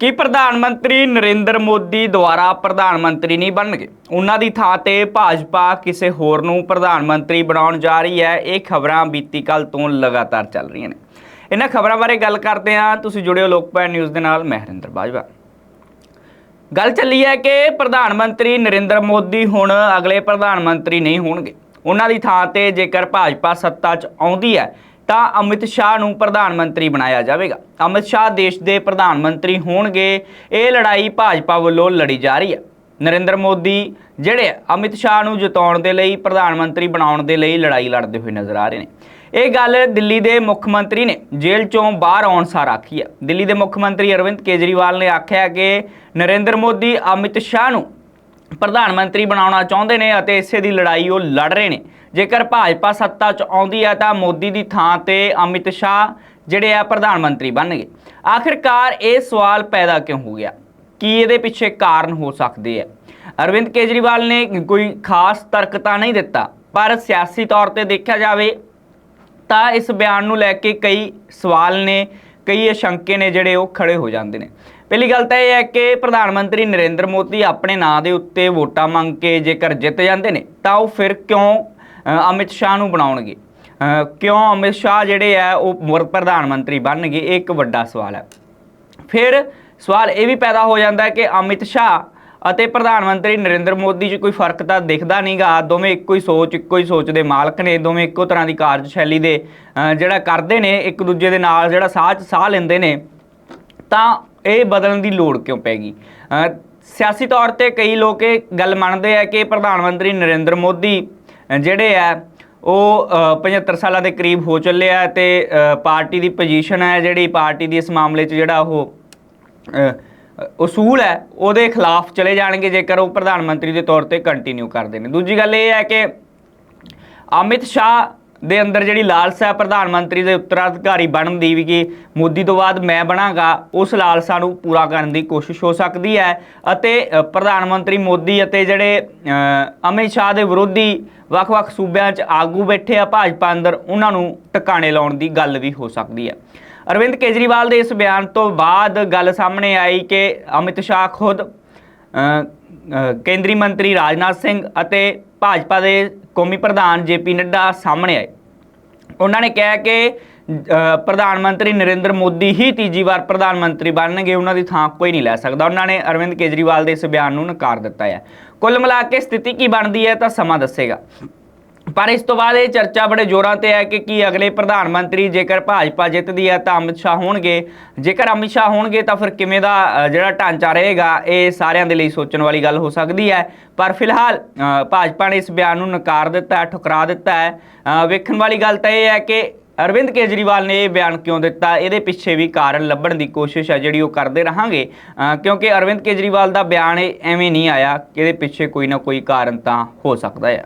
ਕਿ ਪ੍ਰਧਾਨ ਮੰਤਰੀ ਨਰਿੰਦਰ ਮੋਦੀ ਦੁਆਰਾ ਪ੍ਰਧਾਨ ਮੰਤਰੀ ਨਹੀਂ ਬਣਨਗੇ? ਉਹਨਾਂ ਦੀ ਥਾਂ ਤੇ ਭਾਜਪਾ ਕਿਸੇ ਹੋਰ ਨੂੰ ਪ੍ਰਧਾਨ ਮੰਤਰੀ ਬਣਾਉਣ ਜਾ ਰਹੀ ਹੈ, ਇਹ ਖਬਰਾਂ ਬੀਤੀ ਕੱਲ ਤੋਂ ਲਗਾਤਾਰ ਚੱਲ ਰਹੀਆਂ ਨੇ। ਇਹਨਾਂ ਖਬਰਾਂ ਬਾਰੇ ਗੱਲ ਕਰਦੇ ਹਾਂ। ਤੁਸੀਂ ਜੁੜਿਓ ਲੋਕਪਾਲ ਨਿਊਜ਼ ਦੇ ਨਾਲ, ਮੈਂ ਹਰਿੰਦਰ ਬਾਜਵਾ। ਗੱਲ ਚੱਲੀ ਹੈ ਕਿ ਪ੍ਰਧਾਨ ਮੰਤਰੀ ਨਰਿੰਦਰ ਮੋਦੀ ਹੁਣ ਅਗਲੇ ਪ੍ਰਧਾਨ ਮੰਤਰੀ ਨਹੀਂ ਹੋਣਗੇ। ਉਹਨਾਂ ਦੀ ਥਾਂ ਤੇ ਜੇਕਰ ਭਾਜਪਾ ਸੱਤਾ 'ਚ ਆਉਂਦੀ ਹੈ ਤਾਂ ਅਮਿਤ ਸ਼ਾਹ ਨੂੰ ਪ੍ਰਧਾਨ ਮੰਤਰੀ ਬਣਾਇਆ ਜਾਵੇਗਾ। ਅਮਿਤ ਸ਼ਾਹ ਦੇਸ਼ ਦੇ ਪ੍ਰਧਾਨ ਮੰਤਰੀ ਹੋਣਗੇ। ਇਹ ਲੜਾਈ ਭਾਜਪਾ ਵੱਲੋਂ ਲੜੀ ਜਾ ਰਹੀ ਹੈ। ਨਰਿੰਦਰ ਮੋਦੀ ਜਿਹੜੇ ਅਮਿਤ ਸ਼ਾਹ ਨੂੰ ਜਿਤਾਉਣ ਦੇ ਲਈ, ਪ੍ਰਧਾਨ ਮੰਤਰੀ ਬਣਾਉਣ ਦੇ ਲਈ ਲੜਾਈ ਲੜਦੇ ਹੋਏ ਨਜ਼ਰ ਆ ਰਹੇ ਨੇ। ਇਹ ਗੱਲ ਦਿੱਲੀ ਦੇ ਮੁੱਖ ਮੰਤਰੀ ਨੇ ਜੇਲ੍ਹ ਚੋਂ ਬਾਹਰ ਆਉਣ ਸਾਰ ਆਖੀ ਹੈ। ਦਿੱਲੀ ਦੇ ਮੁੱਖ ਮੰਤਰੀ ਅਰਵਿੰਦ ਕੇਜਰੀਵਾਲ ਨੇ ਆਖਿਆ ਕਿ ਨਰਿੰਦਰ ਮੋਦੀ ਅਮਿਤ ਸ਼ਾਹ ਨੂੰ ਪ੍ਰਧਾਨ ਮੰਤਰੀ ਬਣਾਉਣਾ ਚਾਹੁੰਦੇ ਨੇ ਅਤੇ ਇਸੇ ਦੀ ਲੜਾਈ ਉਹ ਲੜ ਰਹੇ ਨੇ। ਜੇਕਰ ਭਾਜਪਾ ਸੱਤਾ 'ਚ ਆਉਂਦੀ ਹੈ ਤਾਂ ਮੋਦੀ ਦੀ ਥਾਂ ਤੇ ਅਮਿਤ ਸ਼ਾਹ ਜਿਹੜੇ ਆ ਪ੍ਰਧਾਨ ਮੰਤਰੀ ਬਣਨਗੇ। ਆਖਿਰਕਾਰ ਇਹ ਸਵਾਲ ਪੈਦਾ ਕਿਉਂ ਹੋ ਗਿਆ? ਕੀ ਇਹਦੇ ਪਿੱਛੇ ਕਾਰਨ ਹੋ ਸਕਦੇ ਆ? ਅਰਵਿੰਦ ਕੇਜਰੀਵਾਲ ਨੇ ਕੋਈ ਖਾਸ ਤਰਕ ਤਾਂ ਨਹੀਂ ਦਿੱਤਾ, ਪਰ ਸਿਆਸੀ ਤੌਰ ਤੇ ਦੇਖਿਆ ਜਾਵੇ ਤਾਂ ਇਸ ਬਿਆਨ ਨੂੰ ਲੈ ਕੇ ਕਈ ਸਵਾਲ ਨੇ, ਕਈ ਅਸ਼ੰਕੇ ਨੇ ਜਿਹੜੇ ਉਹ ਖੜੇ ਹੋ ਜਾਂਦੇ ਨੇ। ਪਹਿਲੀ ਗੱਲ ਤਾਂ ਇਹ ਹੈ ਕਿ ਪ੍ਰਧਾਨ ਮੰਤਰੀ ਨਰਿੰਦਰ ਮੋਦੀ ਆਪਣੇ ਨਾਂ ਦੇ ਉੱਤੇ ਵੋਟਾਂ ਮੰਗ ਕੇ ਜੇਕਰ ਜਿੱਤ ਜਾਂਦੇ ਨੇ, ਤਾਂ ਉਹ ਫਿਰ ਕਿਉਂ ਅਮਿਤ ਸ਼ਾਹ ਨੂੰ ਬਣਾਉਣਗੇ? ਕਿਉਂ ਅਮਿਤ ਸ਼ਾਹ ਜਿਹੜੇ ਆ, ਉਹ ਮੁੜ ਪ੍ਰਧਾਨ ਮੰਤਰੀ ਬਣਨਗੇ? ਇਹ ਇੱਕ ਵੱਡਾ ਸਵਾਲ ਹੈ। ਫਿਰ ਸਵਾਲ ਇਹ ਵੀ ਪੈਦਾ ਹੋ ਜਾਂਦਾ ਹੈ ਕਿ ਅਮਿਤ ਸ਼ਾਹ ਅਤੇ ਪ੍ਰਧਾਨ ਮੰਤਰੀ ਨਰਿੰਦਰ ਮੋਦੀ 'ਚ ਕੋਈ ਫ਼ਰਕ ਤਾਂ ਦਿਖਦਾ ਨਹੀਂਗਾ। ਦੋਵੇਂ ਇੱਕੋ ਹੀ ਸੋਚ, ਇੱਕੋ ਹੀ ਸੋਚ ਦੇ ਮਾਲਕ ਨੇ, ਦੋਵੇਂ ਇੱਕੋ ਤਰ੍ਹਾਂ ਦੀ ਕਾਰਜਸ਼ੈਲੀ ਦੇ ਜਿਹੜਾ ਕਰਦੇ ਨੇ, ਇੱਕ ਦੂਜੇ ਦੇ ਨਾਲ ਜਿਹੜਾ ਸਾਹ 'ਚ ਸਾਹ ਲੈਂਦੇ ਨੇ, ਤਾਂ ਇਹ ਬਦਲਣ ਦੀ ਲੋੜ ਕਿਉਂ ਪੈਗੀ ਅ, ਸਿਆਸੀ ਤੌਰ ਤੇ ਕਈ ਲੋਕ ਇਹ ਗੱਲ ਮੰਨਦੇ ਆ ਕਿ ਪ੍ਰਧਾਨ ਮੰਤਰੀ ਨਰਿੰਦਰ ਮੋਦੀ ਜਿਹੜੇ ਆ ਉਹ ਅ, 75 ਸਾਲਾਂ ਦੇ ਕਰੀਬ ਹੋ ਚੱਲੇ ਆ ਤੇ ਪਾਰਟੀ ਦੀ ਪੋਜੀਸ਼ਨ ਹੈ ਜਿਹੜੀ ਪਾਰਟੀ ਦੀ ਇਸ ਮਾਮਲੇ 'ਚ ਜਿਹੜਾ ਉਹ ਅ, ਉਸੂਲ ਹੈ ਉਹਦੇ ਖਿਲਾਫ ਚਲੇ ਜਾਣਗੇ ਜੇਕਰ ਉਹ ਪ੍ਰਧਾਨ ਮੰਤਰੀ ਦੇ ਤੌਰ ਤੇ ਕੰਟੀਨਿਊ ਕਰਦੇ ਨੇ। ਦੂਜੀ ਗੱਲ ਇਹ ਹੈ ਕਿ ਅਮਿਤ ਸ਼ਾਹ ਦੇ ਅੰਦਰ ਜਿਹੜੀ ਲਾਲਸਾ ਹੈ ਪ੍ਰਧਾਨ ਮੰਤਰੀ ਦੇ ਉੱਤਰਾਧਿਕਾਰੀ ਬਣਨ ਦੀ ਵੀ ਕਿ ਮੋਦੀ ਤੋਂ ਬਾਅਦ ਮੈਂ ਬਣਾਂਗਾ, ਉਸ ਲਾਲਸਾ ਨੂੰ ਪੂਰਾ ਕਰਨ ਦੀ ਕੋਸ਼ਿਸ਼ ਹੋ ਸਕਦੀ ਹੈ। ਅਤੇ ਪ੍ਰਧਾਨ ਮੰਤਰੀ ਮੋਦੀ ਅਤੇ ਜਿਹੜੇ ਅਮਿਤ ਸ਼ਾਹ ਦੇ ਵਿਰੋਧੀ ਵੱਖ-ਵੱਖ ਸੂਬਿਆਂ 'ਚ ਆਗੂ ਬੈਠੇ ਆ ਭਾਜਪਾ ਅੰਦਰ, ਉਹਨਾਂ ਨੂੰ ਟਿਕਾਣੇ ਲਾਉਣ ਦੀ ਗੱਲ ਵੀ ਹੋ ਸਕਦੀ ਹੈ। ਅਰਵਿੰਦ ਕੇਜਰੀਵਾਲ ਦੇ ਇਸ ਬਿਆਨ ਤੋਂ ਬਾਅਦ ਗੱਲ ਸਾਹਮਣੇ ਆਈ ਕਿ ਅਮਿਤ ਸ਼ਾਹ ਖੁਦ ਕੇਂਦਰੀ ਮੰਤਰੀ ਰਾਜਨਾਥ ਸਿੰਘ ਅਤੇ ਭਾਜਪਾ ਦੇ ਕੌਮੀ ਪ੍ਰਧਾਨ ਜੇਪੀ ਨੱਡਾ ਸਾਹਮਣੇ ਆਏ। ਉਹਨਾਂ ਨੇ ਕਿਹਾ ਕਿ ਪ੍ਰਧਾਨ ਮੰਤਰੀ ਨਰਿੰਦਰ ਮੋਦੀ ਹੀ ਤੀਜੀ ਵਾਰ ਪ੍ਰਧਾਨ ਮੰਤਰੀ ਬਣਨਗੇ, ਉਹਨਾਂ ਦੀ ਥਾਂ ਕੋਈ ਨਹੀਂ ਲੈ ਸਕਦਾ। ਉਹਨਾਂ ਨੇ ਅਰਵਿੰਦ ਕੇਜਰੀਵਾਲ ਦੇ ਇਸ ਬਿਆਨ ਨੂੰ ਨਕਾਰ ਦਿੱਤਾ ਹੈ। ਕੁੱਲ ਮਿਲਾ ਕੇ ਸਥਿਤੀ ਕੀ ਬਣਦੀ ਹੈ ਤਾਂ ਸਮਾਂ ਦੱਸੇਗਾ। ਪਰ ਇਸ ਤੋਂ ਬਾਅਦ ਇਹ ਚਰਚਾ ਬੜੇ ਜ਼ੋਰਾਂ ਤੇ ਹੈ ਕਿ ਕੀ ਅਗਲੇ ਪ੍ਰਧਾਨ ਮੰਤਰੀ ਜੇਕਰ ਭਾਜਪਾ ਜਿੱਤਦੀ ਹੈ ਤਾਂ ਅਮਿਤ ਸ਼ਾਹ ਹੋਣਗੇ। ਜੇਕਰ ਅਮਿਤ ਸ਼ਾਹ ਹੋਣਗੇ ਤਾਂ ਫਿਰ ਕਿਵੇਂ ਦਾ ਜਿਹੜਾ ਢਾਂਚਾ ਰਹੇਗਾ, ਇਹ ਸਾਰਿਆਂ ਦੇ ਲਈ ਸੋਚਣ ਵਾਲੀ ਗੱਲ ਹੋ ਸਕਦੀ ਹੈ। ਪਰ ਫਿਲਹਾਲ ਭਾਜਪਾ ਨੇ ਇਸ ਬਿਆਨ ਨੂੰ ਨਕਾਰ ਦਿੱਤਾ ਹੈ, ਠੁਕਰਾ ਦਿੱਤਾ ਹੈ। ਵੇਖਣ ਵਾਲੀ ਗੱਲ ਤਾਂ ਇਹ ਹੈ ਕਿ ਅਰਵਿੰਦ ਕੇਜਰੀਵਾਲ ਨੇ ਇਹ ਬਿਆਨ ਕਿਉਂ ਦਿੱਤਾ? ਇਹਦੇ ਪਿੱਛੇ ਵੀ ਕਾਰਨ ਲੱਭਣ ਦੀ ਕੋਸ਼ਿਸ਼ ਹੈ ਜਿਹੜੀ ਉਹ ਕਰਦੇ ਰਹਾਂਗੇ। ਕਿਉਂਕਿ ਅਰਵਿੰਦ ਕੇਜਰੀਵਾਲ ਦਾ ਬਿਆਨ ਇਹ ਐਵੇਂ ਨਹੀਂ ਆਇਆ ਕਿ ਇਹਦੇ ਪਿੱਛੇ ਕੋਈ ਨਾ ਕੋਈ ਕਾਰਨ ਤਾਂ ਹੋ ਸਕਦਾ ਹੈ